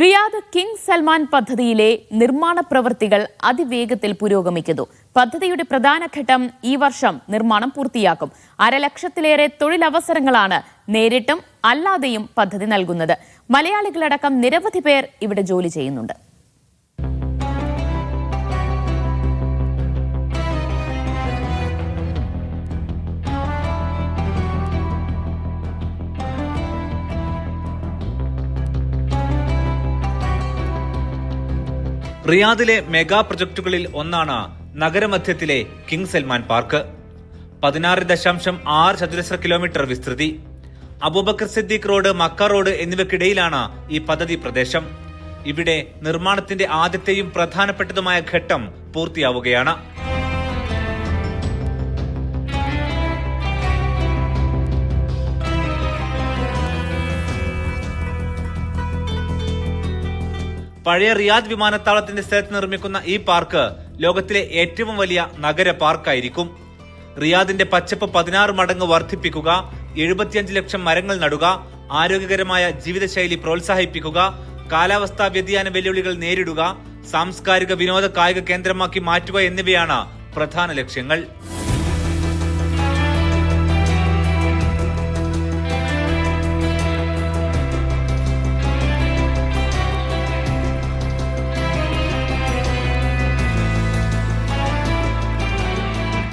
Riyadh king Salman പദ്ധതിയിലെ നിർമ്മാണ പ്രവൃത്തികൾ അതിവേഗത്തിൽ പുരോഗമിക്കുന്നു. പദ്ധതിയുടെ പ്രധാന ഘട്ടം ഈ വർഷം നിർമ്മാണം പൂർത്തിയാക്കും. അരലക്ഷത്തിലേറെ തൊഴിലവസരങ്ങളാണ് നേരിട്ടും അല്ലാതെയും പദ്ധതി നൽകുന്നത്. മലയാളികളടക്കം നിരവധി പേർ ഇവിടെ ജോലി ചെയ്യുന്നുണ്ട്. റിയാദിലെ മെഗാ പ്രൊജക്ടുകളിൽ ഒന്നാണ് നഗരമധ്യത്തിലെ കിങ് സൽമാൻ പാർക്ക്. പതിനാറ് ദശാംശം ആറ് ചതുരശ്ര കിലോമീറ്റർ വിസ്തൃതി. Abu Bakr Siddique road Makkah road എന്നിവയ്ക്കിടയിലാണ് ഈ പദ്ധതി പ്രദേശം. ഇവിടെ നിർമ്മാണത്തിന്റെ ആദ്യത്തെയും പ്രധാനപ്പെട്ടതുമായ ഘട്ടം പൂർത്തിയാവുകയാണ്. പഴയ റിയാദ് വിമാനത്താവളത്തിന്റെ സ്ഥലത്ത് നിർമ്മിക്കുന്ന ഈ പാർക്ക് ലോകത്തിലെ ഏറ്റവും വലിയ നഗര പാർക്കായിരിക്കും. റിയാദിന്റെ പച്ചപ്പ് പതിനാറ് മടങ്ങ് വർദ്ധിപ്പിക്കുക എഴുപത്തിയഞ്ച് ലക്ഷം മരങ്ങൾ നടുക ആരോഗ്യകരമായ ജീവിതശൈലി പ്രോത്സാഹിപ്പിക്കുക കാലാവസ്ഥാ വ്യതിയാന വെല്ലുവിളികൾ നേരിടുക സാംസ്കാരിക വിനോദ കായിക കേന്ദ്രമാക്കി മാറ്റുക എന്നിവയാണ് പ്രധാന ലക്ഷ്യങ്ങൾ.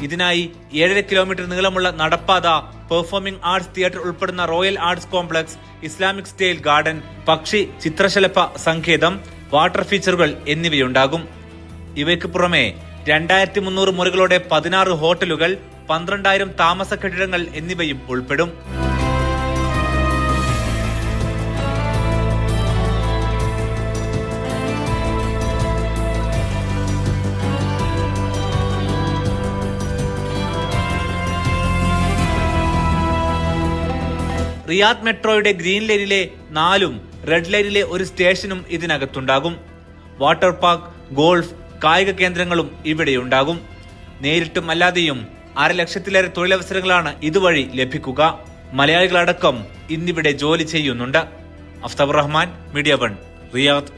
ഇതിനായി ഏഴര കിലോമീറ്റർ നീളമുള്ള നടപ്പാത പെർഫോമിംഗ് ആർട്സ് തിയേറ്റർ ഉൾപ്പെടുന്ന royal arts complex Islamic style garden പക്ഷി ചിത്രശലഭ സങ്കേതം വാട്ടർ ഫീച്ചറുകൾ എന്നിവയുണ്ടാകും. ഇവയ്ക്ക് പുറമെ രണ്ടായിരത്തി മുന്നൂറ് മുറികളോടെ പതിനാറ് ഹോട്ടലുകൾ പന്ത്രണ്ടായിരം താമസ കെട്ടിടങ്ങൾ എന്നിവയും ഉൾപ്പെടും. റിയാദ് മെട്രോയുടെ ഗ്രീൻ ലൈനിലെ നാലും റെഡ് ലൈനിലെ ഒരു സ്റ്റേഷനും ഇതിനകത്തുണ്ടാകും. വാട്ടർ പാർക്ക് ഗോൾഫ് കായിക കേന്ദ്രങ്ങളും ഇവിടെയുണ്ടാകും. നേരിട്ടും അല്ലാതെയും അരലക്ഷത്തിലേറെ തൊഴിലവസരങ്ങളാണ് ഇതുവഴി ലഭിക്കുക. മലയാളികളടക്കം ഇന്നിവിടെ ജോലി ചെയ്യുന്നുണ്ട്. Aftab Rahman media one Riyadh.